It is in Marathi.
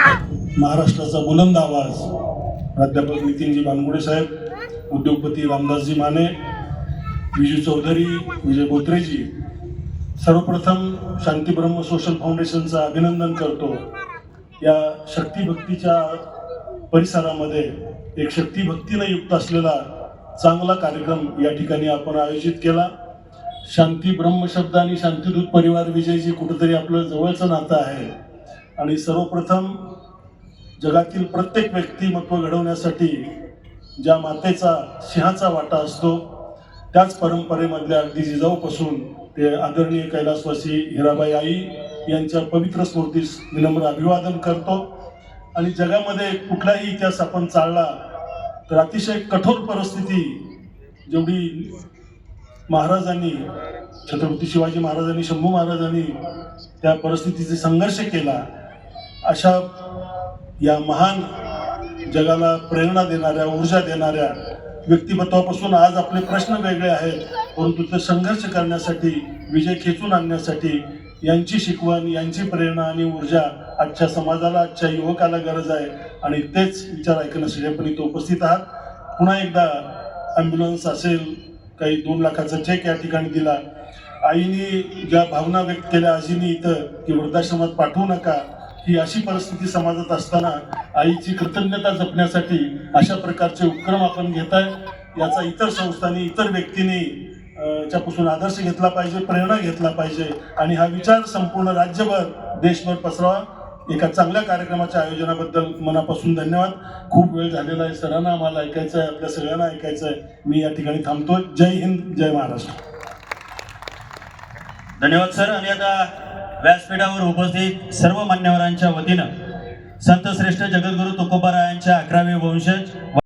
महाराष्ट्राचा बुलंद आवाज. प्राध्यापक नितीनजी भानगुडे साहेब उद्योगपती रामदासजी माने विजू चौधरी विजय बोत्रेजी सर्वप्रथम शांती ब्रह्म सोशल फाउंडेशनचं अभिनंदन करतो. या शक्तिभक्तीच्या परिसरामध्ये एक शक्तिभक्तीनं युक्त असलेला चांगला कार्यक्रम या ठिकाणी आपण आयोजित केला. शांती ब्रह्मशब्द आणि शांतिदूत परिवार विजयजी कुठंतरी आपलं जवळचं नातं आहे. आणि सर्वप्रथम जगातील प्रत्येक व्यक्तिमत्व घडवण्यासाठी ज्या मातेचा सिंहाचा वाटा असतो त्याच परंपरेमधल्या अगदी जिजाऊपासून ते आदरणीय कैलासवासी हिराबाई आई यांच्या पवित्र स्मृतीस विनम्र अभिवादन करतो. आणि जगामध्ये कुठलाही इतिहास आपण चालला तर अतिशय कठोर परिस्थिती जेवढी महाराजांनी छत्रपती शिवाजी महाराजांनी शंभू महाराजांनी त्या परिस्थितीचे संघर्ष केला अशा या महान जगाला प्रेरणा देणाऱ्या ऊर्जा देणाऱ्या व्यक्तिमत्वापासून आज आपले प्रश्न वेगळे आहेत. परंतु ते संघर्ष करण्यासाठी विजय खेचून आणण्यासाठी यांची शिकवण यांची प्रेरणा आणि ऊर्जा आजच्या समाजाला आजच्या युवकाला गरज आहे. आणि तेच विचार ऐकण्यासाठी आपण इथे उपस्थित आहात. पुन्हा एकदा ॲम्ब्युलन्स असेल काही दोन लाखाचा चेक या ठिकाणी दिला. आईने ज्या भावना व्यक्त केल्या आजीने इथं की वृद्धाश्रमात पाठवू नका. ही अशी परिस्थिती समाजात असताना आईची कृतज्ञता जपण्यासाठी अशा प्रकारचे उपक्रम आपण घेत आहे. याचा इतर संस्थांनी इतर व्यक्तींनी च्यापासून आदर्श घेतला पाहिजे प्रेरणा घेतला पाहिजे आणि हा विचार संपूर्ण राज्यभर देशभर पसरावा. एका चांगल्या कार्यक्रमाच्या आयोजनाबद्दल मनापासून धन्यवाद. खूप वेळ झालेला आहे सरांना आम्हाला ऐकायचं आहे आपल्या सगळ्यांना ऐकायचं आहे. मी या ठिकाणी थांबतो जय हिंद जय महाराष्ट्र. धन्यवाद सर. आणि आता व्यासपीठावर उपस्थित सर्व मान्यवरांच्या वतीनं संत श्रेष्ठ जगद्गुरु तुकोबारायांच्या अकरावे वंशज